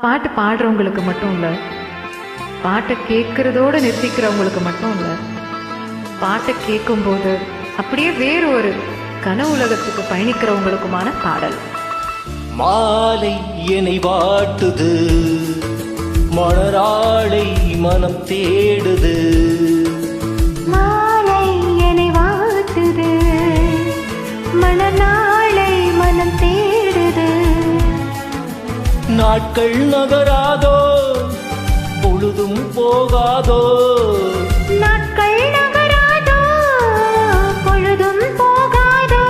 பாட்டு பாடுறவங்களுக்கு மட்டும் இல்லை பாட்டை கேட்கறதோட நிறுத்திக்கிறவங்களுக்கு மட்டும் இல்லை பாட்டை கேட்கும்போது அப்படியே வேறு ஒரு கன உலகத்துக்கு பயணிக்கிறவங்களுக்குமான பாடல். மாலை என்னை வாட்டுது மணராளை மனம் தேடுது. நாட்கள் நகராதோ பொழுதும் போகாதோ. நாட்கள் நகராதோ பொழுதும் போகாதோ.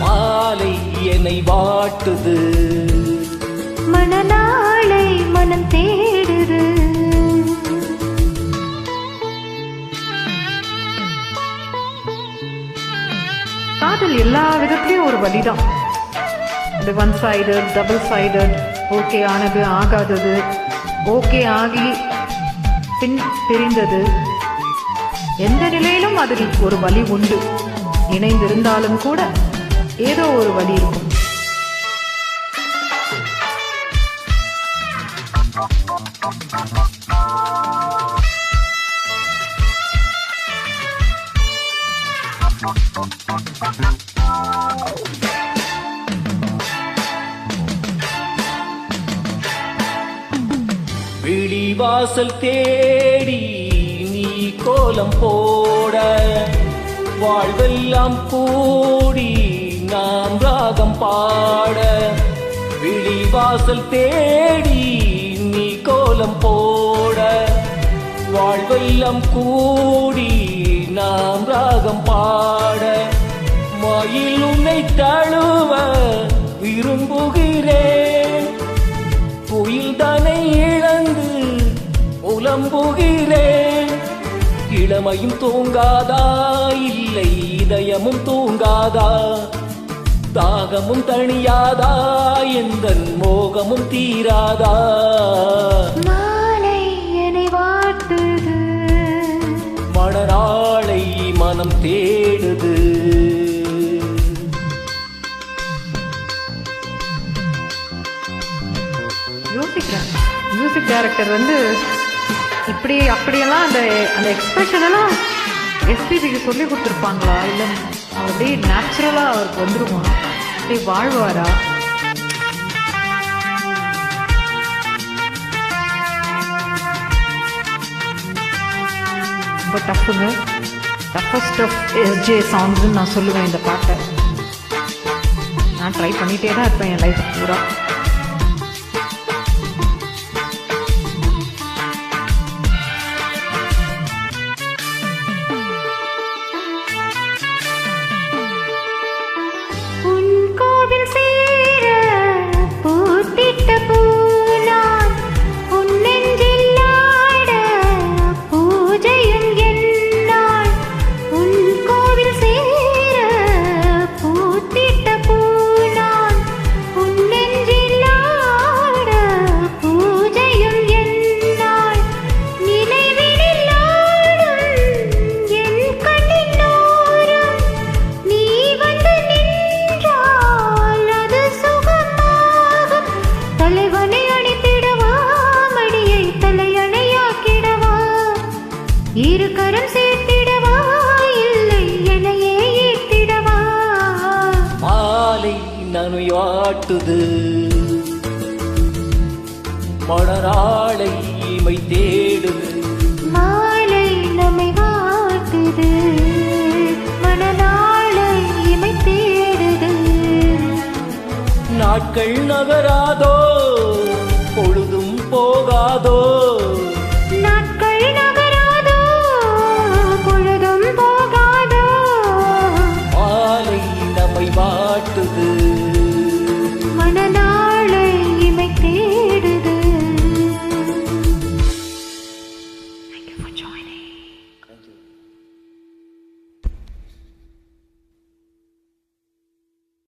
மாலை என்னை வாட்டுது. மணநாளை மனம் தேடுது. காதல் எல்லா விதத்துலயும் ஒரு வழிதான் இது one sided double sided okay ஆனது ஆகாதது. ஓகே ஆகி பின் பிரிந்தது. எந்த நிலையிலும் அதில் ஒரு வழி உண்டு. இணைந்திருந்தாலும் கூட ஏதோ ஒரு வழி இருக்கும். வாசல் தேடி நீ கோலம் போட வாழ்வெல்லாம் கூடி நாம் ராகம் பாட வாசல் தேடி நீ கோலம் போட வாழ்வெல்லாம் கூடி நாம் ராகம் பாட மயில் உன்னை தழுவ விரும்புகிறேன் உலம்புகிறேன் இளமையும் தூங்காதா இல்லை இதயமும் தூங்காதா. தாகமும் தணியாதா எந்த மோகமும் தீராதா. மணநாளை மனம் தேடுது. யோசிக்கிறேன். மியூசிக் டைரக்டர் வந்து இப்படி அப்படியெல்லாம் அந்த அந்த எக்ஸ்பிரஷன் எல்லாம் எஸ்பிபிக்கு சொல்லி கொடுத்துருப்பாங்களா? இல்லை அவர் அப்படியே நேச்சுரலாக அவருக்கு வந்துருமா? அப்படி வாழ்வாரா? ரொம்ப டஃப்புங்க. டஃபஸ்ட் ஆஃப் எஸ்ஜே சாங்ஸ்ன்னு நான் சொல்லுவேன் இந்த பாட்டை. நான் ட்ரை பண்ணிகிட்டே தான் இருப்பேன் என் லைஃப் பூரா. காட்டுது. மணராளை இமை தேடுது. மாலை நம்மை வாட்டுது மணராளை இமை தேடுது. நாட்கள் நகராதோ பொழுதும் போகாதோ. வாட்டுது.